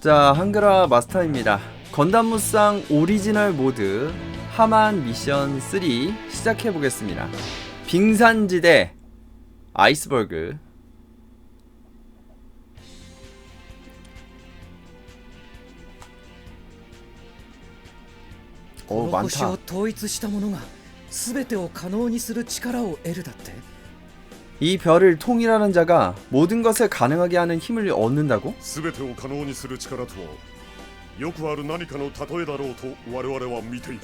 자, 한글화 마스터입니다. 건담 무쌍 오리지널 모드 하만 미션 3 시작해 보겠습니다. 빙산지대 아이스버그 오 この星 많다. を統一した者が全てを可能にする力を得るだって 이 별을 통일하는 자가 모든 것을 가능하게 하는 힘을 얻는다고? 全てを可能にする力とはよくある何かの例えだろうと我々は見ている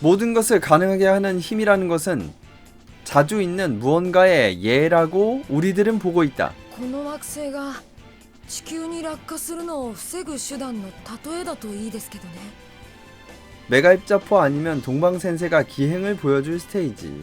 모든 것을 가능하게 하는 힘이라는 것은 자주 있는 무언가의 예라고 우리들은 보고 있다. この惑星が地球に落下するのを防ぐ手段の例えだといいですけどね 메가 입자포 아니면 동방센세가 기행을 보여줄 스테이지.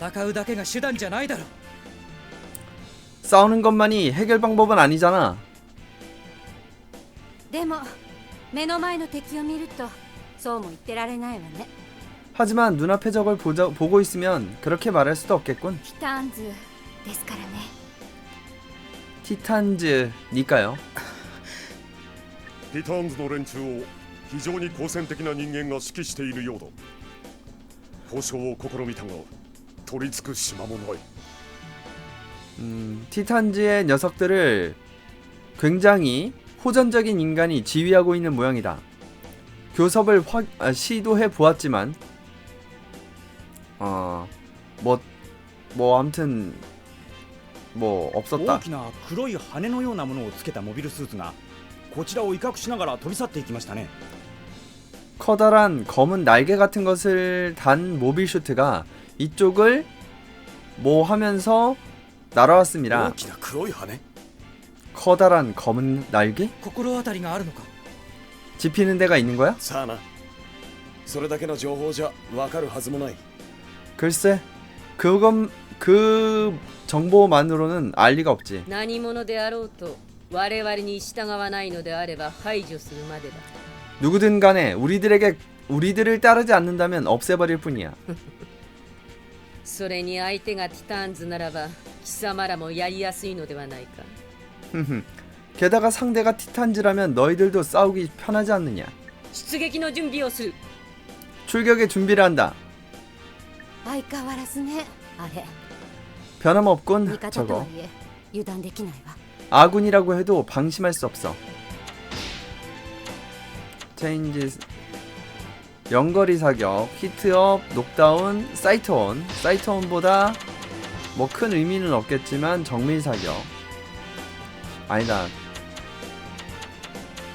戦うだけが手段じゃないだろ 싸우는 것만이 해결 방법은 아니잖아. でも目の前の敵を見るとそうも言ってられないわね 하지만 눈앞의 적을 보자, 보고 있으면 그렇게 말할 수도 없겠군. ティターンズですからね 티탄즈니까요. ティターンズの連中を非常に好戦的な人間が指揮しているようだ交渉を試みたが 取り付く島もない 음, 티탄즈의 녀석들을 굉장히 호전적인 인간이 지휘하고 있는 모양이다. 교섭을 확, 아, 시도해 보았지만 어뭐뭐 뭐 아무튼 뭐 大 없었다. きな黒い羽のようなものをつけたモビルスーツがこちらを威嚇しながら飛び去っていきましたね 커다란 검은 날개 같은 것을 단 모빌 슈트가 이쪽을 뭐 하면서 날아왔습니다. 大きな黒い羽 커다란 검은 날개? 心当たりがあるのか 집히는 데가 있는 거야? さあなそれだけの情報じゃわかるはずもない 글쎄, 그건 그 정보만으로는 알 리가 없지. 何者であろうと我々に従わないのであれば排除するまでだ 누구든 간에 우리들에게 우리들을 따르지 않는다면 없애버릴 뿐이야. それに相手がティターンズならば貴様らもやりやすいのではないか 게다가 상대가 티탄즈라면 너희들도 싸우기 편하지 않느냐. 出撃の準備をする 출격의 준비를 한다. 相変わらずねあれ 변함없군 味方と 저거. はいえ油断できないわ 아군이라고 해도 방심할 수 없어. 체인지 연거리 사격, 히트업, 녹다운, 사이트온. 사이트온보다 뭐 큰 의미는 없겠지만 정밀 사격. 아니다.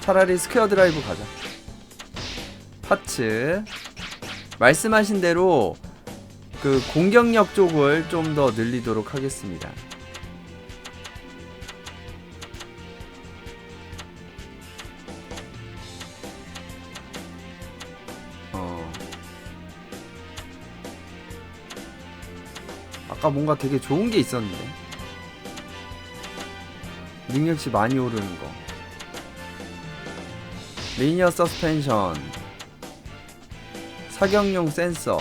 차라리 스퀘어 드라이브 가자. 파츠. 말씀하신 대로 그 공격력 쪽을 좀 더 늘리도록 하겠습니다. 아까 뭔가 되게 좋은 게 있었는데. 능력치 많이 오르는 거. 리니어 서스펜션. 사격용 센서.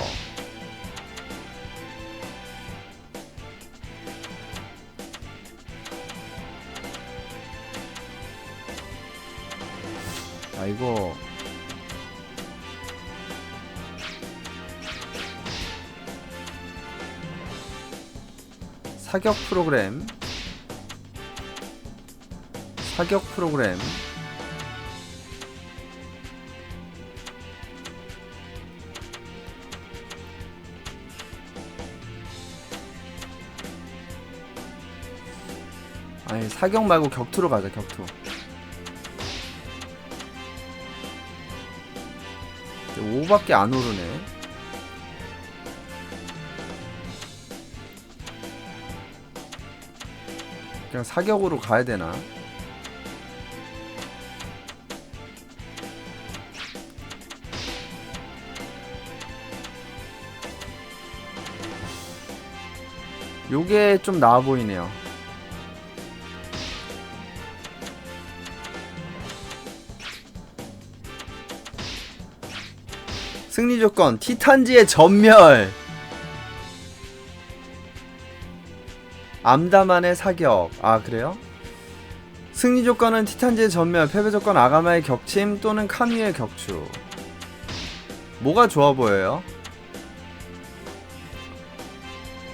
아 이거 사격 프로그램. 사격 프로그램. 아니 사격 말고 격투로 가자 격투. 5밖에 안 오르네 그냥 사격으로 가야 되나? 요게 좀 나아 보이네요. 승리 조건 티탄지의 전멸 암다만의 사격. 아 그래요? 승리 조건은 티탄지의 전멸, 패배 조건 아가마의 격침 또는 카미의 격추. 뭐가 좋아 보여요?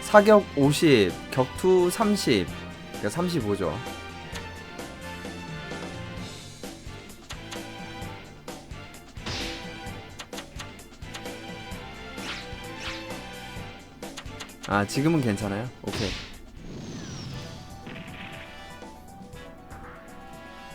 사격 50, 격투 30. 그러니까 35죠. 아, 지금은 괜찮아요? 오케이.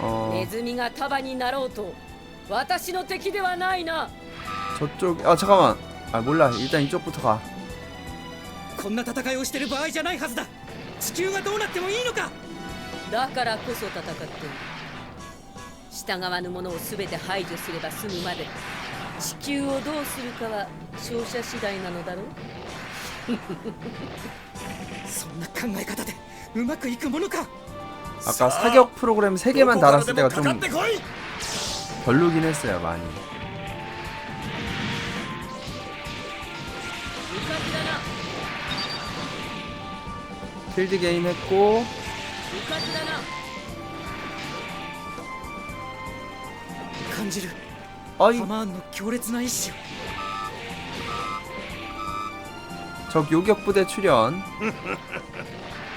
어, ネズミが束になろうと私の敵ではないな 저쪽 아 잠깐만. 아 몰라. 일단 이쪽부터 가. こんな戦いをしてる場合じゃないはずだ地球がどうなってもいいのかだからこそ戦っている従わぬ者を全て排除すれば済むまで地球をどうするかは勝者次第なのだろうそんな考え方でうまくいくものか 아까 사격 프로그램 3개만 달았을 때가 좀 별로긴 했어요 많이. 필드 게임 했고. 아이. 적 요격 부대 출연.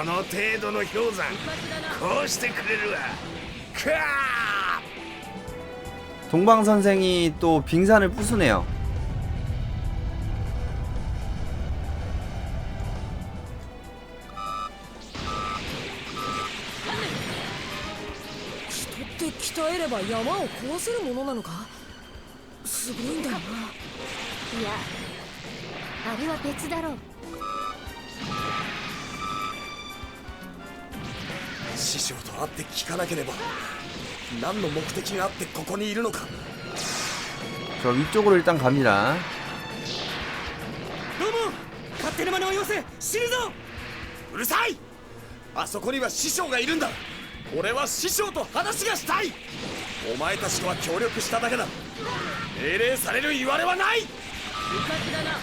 この程度の氷山無価値だなこうしてくれるわかあ 동방 선생이 또 빙산을 부수네요. 師匠と会って聞かなければ何の目的があってここにいるのか 저 위쪽으로 일단 갑니다. どうも勝手な真似をよせ死ぬぞうるさいあそこには師匠がいるんだ俺は師匠と話がしたいお前たちとは協力しただけだ命令される言われはない無価値だな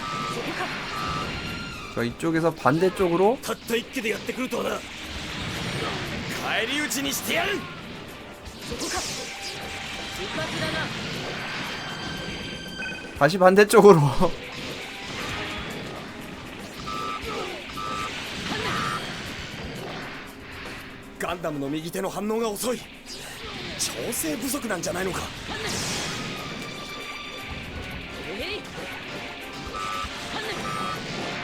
저 이쪽에서 반대쪽으로 たった一気でやってくるとはな 返り討ちにしてやる無価値だな 다시 반대쪽으로 ガンダムの右手の反応が遅い調整不足なんじゃないのかえい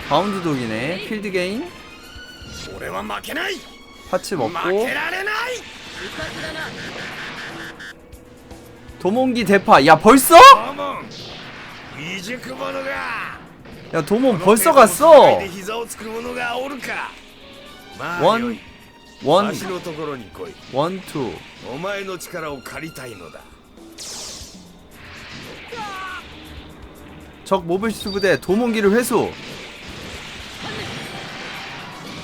바운드 독이네. 필드 게임 俺は負けない 파츠 먹고. 도몽기 대파. 야 벌써? 야 도몽 벌써 갔어. 원 원, 원, 투. 적 모빌스 부대 도몽기를 회수.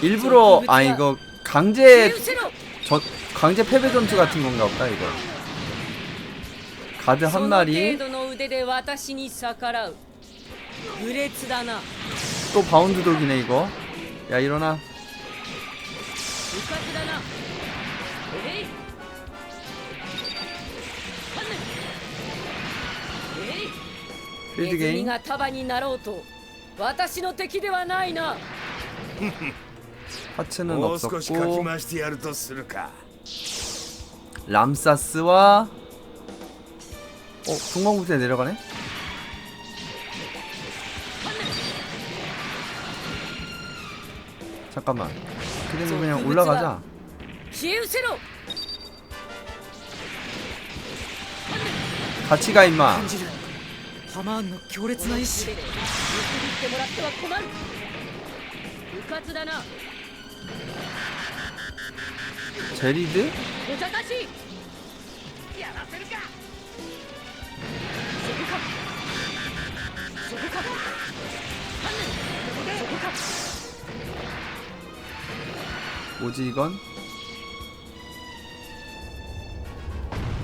일부러 아 이거 강제 失せろ 저 강제 패배 전투 같은 건가 보다 이거. 가드 そ 한 の程 마리 度の腕で私に逆らう愚劣だな 또 바운드 독이네 이거. 야 일어나 部活だなえいえい 필드 ネズミ 게임 が束になろうと私の敵ではないな 하츠는 없었고 람사스와 어? 중간부터 내려가네? 잠깐만. 그래도 그냥 올라가자. 같이 가 임마. 제리드? 뭐지 이건?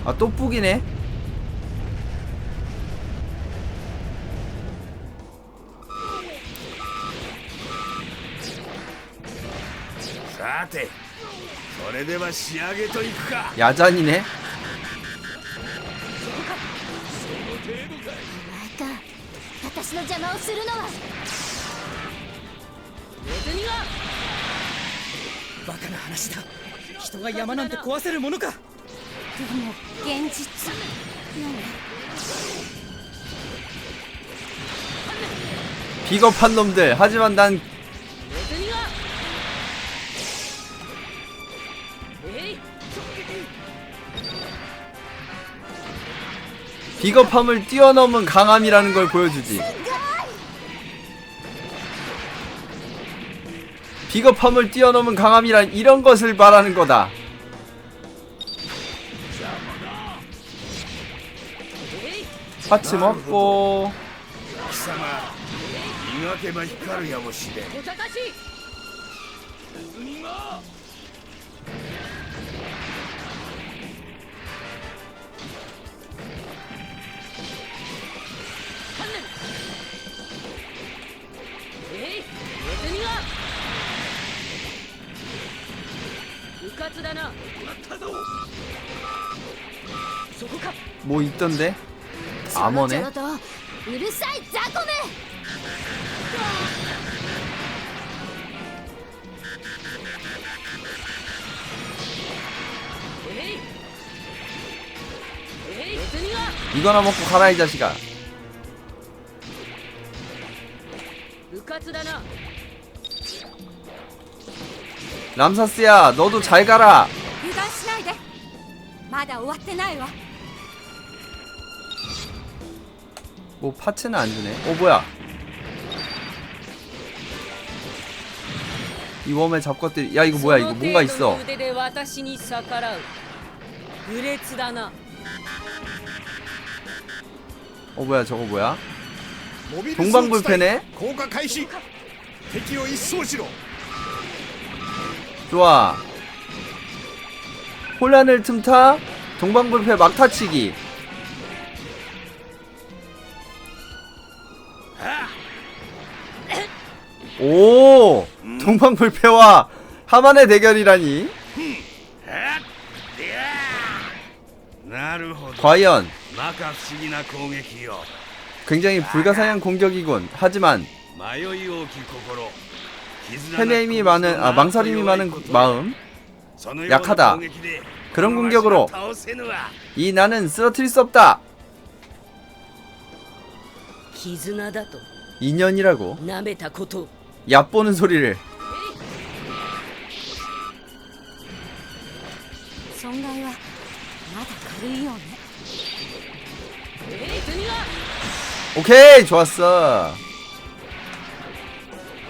아 똑북이네. さてそれでは仕上げといくか 야잔이네 お前か私の邪魔をするのはネズミがバカな話だ人が山なんて壊せるものかでも現実なの 비겁한 놈들 하지만 난 비겁함을 뛰어넘은 강함이라는 걸 보여주지. 비겁함을 뛰어넘은 강함이란 이런 것을 말하는 거다. 파츠 먹고 部活だなそこか 뭐 있던데 ちょろ 암호네 ちょろとうるさい雑魚めえいえいネズミが 이거나 먹고 가라 이 자식아 部活だな 람사스야 너도 잘 가라 油断しないでまだ終わってないわ 뭐 파츠는 안 주네 어 뭐야 이 웜의 잡것들이 야 이거 뭐야 이거 뭔가 その程度 있어 の腕で私に逆らう愚劣だな 어 뭐야 저거 뭐야 モビルスーツ 동방불패네 降下開始敵を一掃しろ 좋아. 혼란을 틈타 동방불패 막타치기. 오 동방불패와 하만의 대결이라니. 과연 굉장히 불가사의한 공격이군. 하지만 해냄이 많은 아, 아 망설임이 많은 마음 약하다. 그런 공격으로 이 나는 쓰러뜨릴 수 없다. 인연이라고 얕보는 소리를. 오케이 좋았어.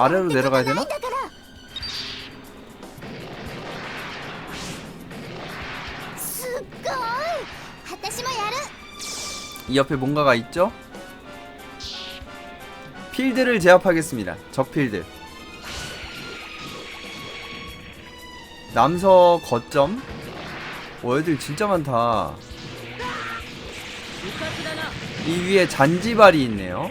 아래로 내려가야 되나? 이 옆에 뭔가가 있죠? 필드를 제압하겠습니다. 저 필드. 남서 거점. 오, 애들 진짜 많다. 이 위에 잔지발이 있네요.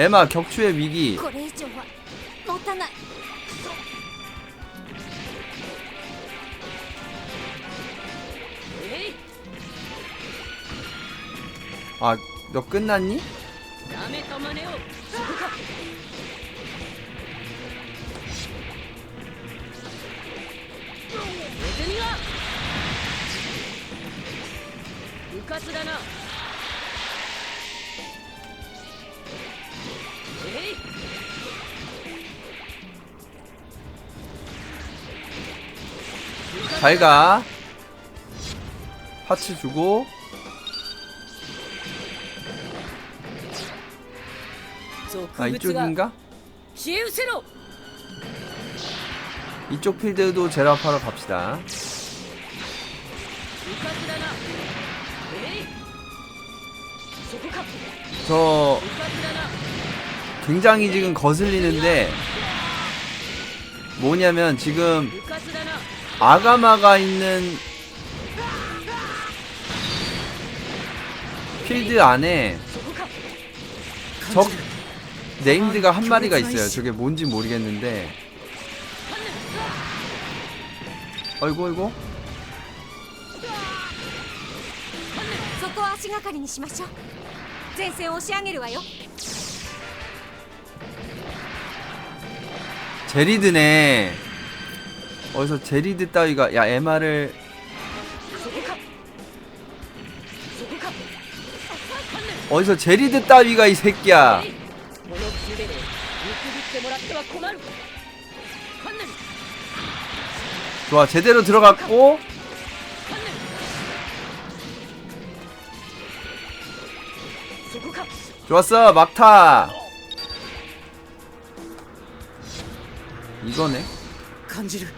에마 격추의 위기. 아너 아, 끝났니? 잘가 파츠 주고 아 이쪽인가? 이쪽 필드도 제라파로 갑시다. 저 굉장히 지금 거슬리는데 뭐냐면 지금 아가마가 있는 필드 안에 적 네임드가 한 마리가 있어요. 저게 뭔지 모르겠는데. 아이고 아이고. 제리드네. 어디서 제리드 따위가 야 MR을 어디서 제리드 따위가 이 새끼야. 좋아 제대로 들어갔고. 좋았어 막타. 이거네. 간지를.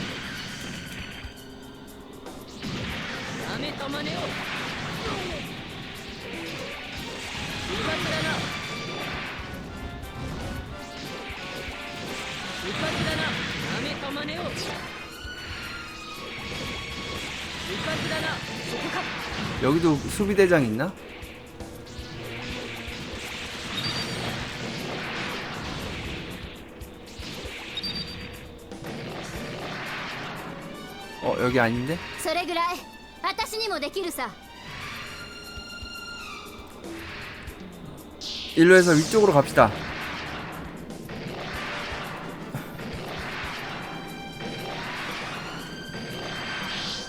なめたまねを部活だな部活だななめたまねを部活だなそこか 여기도 수비대장 있나? 어 여기 아닌데? それぐらい 私にもできるさ 일로 해서 위쪽으로 갑시다.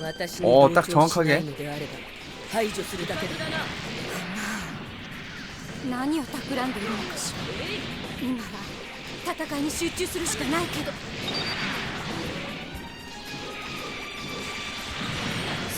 私におー同調し 딱 な 정확하게 いのであれば排除するだけだな何を企んでいるのかしら今は戦いに集中するしかないけど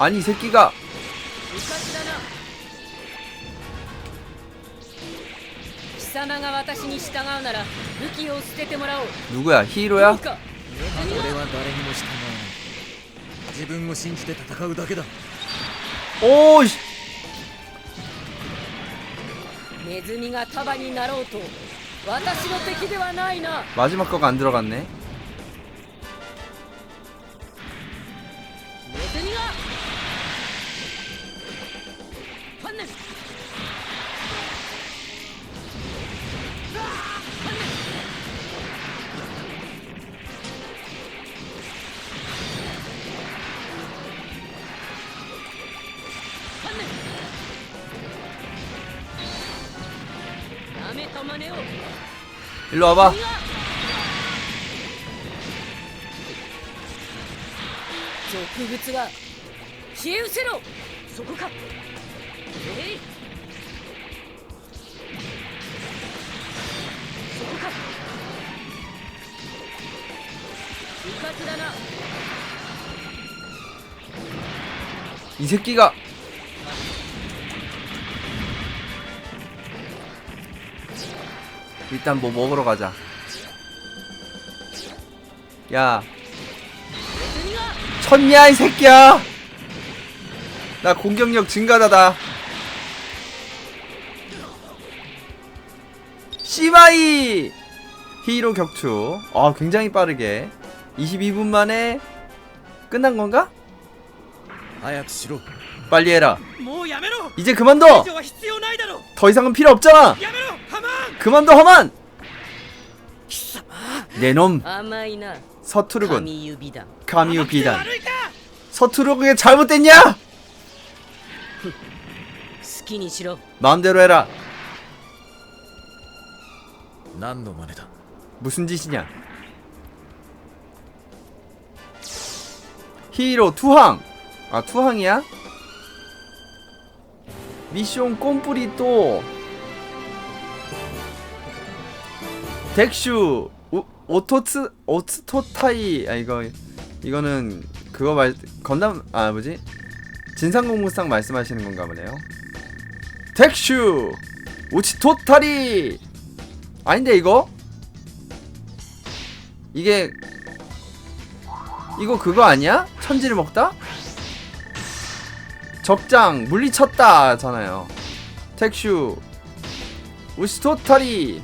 아니 이 새끼가 うかつだな貴様が私に従うなら武器を捨ててもらおう 누구야 히로야? いいかネズミが俺は誰にも従わない自分を信じて戦うだけだ 오 씨. ネズミが束になろうと私の敵ではないな 마지막 거가 안 들어갔네 일로 와봐 이 새끼가 일단 뭐 먹으러 가자. 야. 쳤냐, 이 새끼야! 나 공격력 증가다다. 시바이! 히로 격투. 아, 굉장히 빠르게. 22분 만에 끝난 건가? 아야시로 빨리 해라. 이제 그만둬. 더 이상은 필요 없잖아. 그만둬 험한! 내놈. 서투르군. 카미유 비단 서투르게 잘못됐냐? 마음대로 해라. 무슨 짓이냐? 히로 투항! 아 투항이야? 미션 꼼뿌리 또 덱슈 우, 오토츠 오츠토타이 아 이거 이거는 그거 말 건담 아 뭐지 진상공무상 말씀하시는 건가 보네요 덱슈 우치토타리 아닌데 이거 이게 이거 그거 아니야? 천지를 먹다? 적장 물리쳤다잖아요. 택슈 우치토타리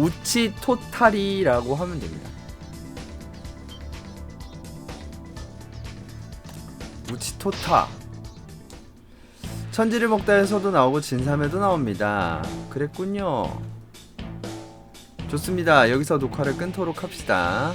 우치토타리라고 하면 됩니다. 우치 토타 천지를 먹다에서도 나오고 진삼에도 나옵니다. 그랬군요. 좋습니다. 여기서 녹화를 끊도록 합시다.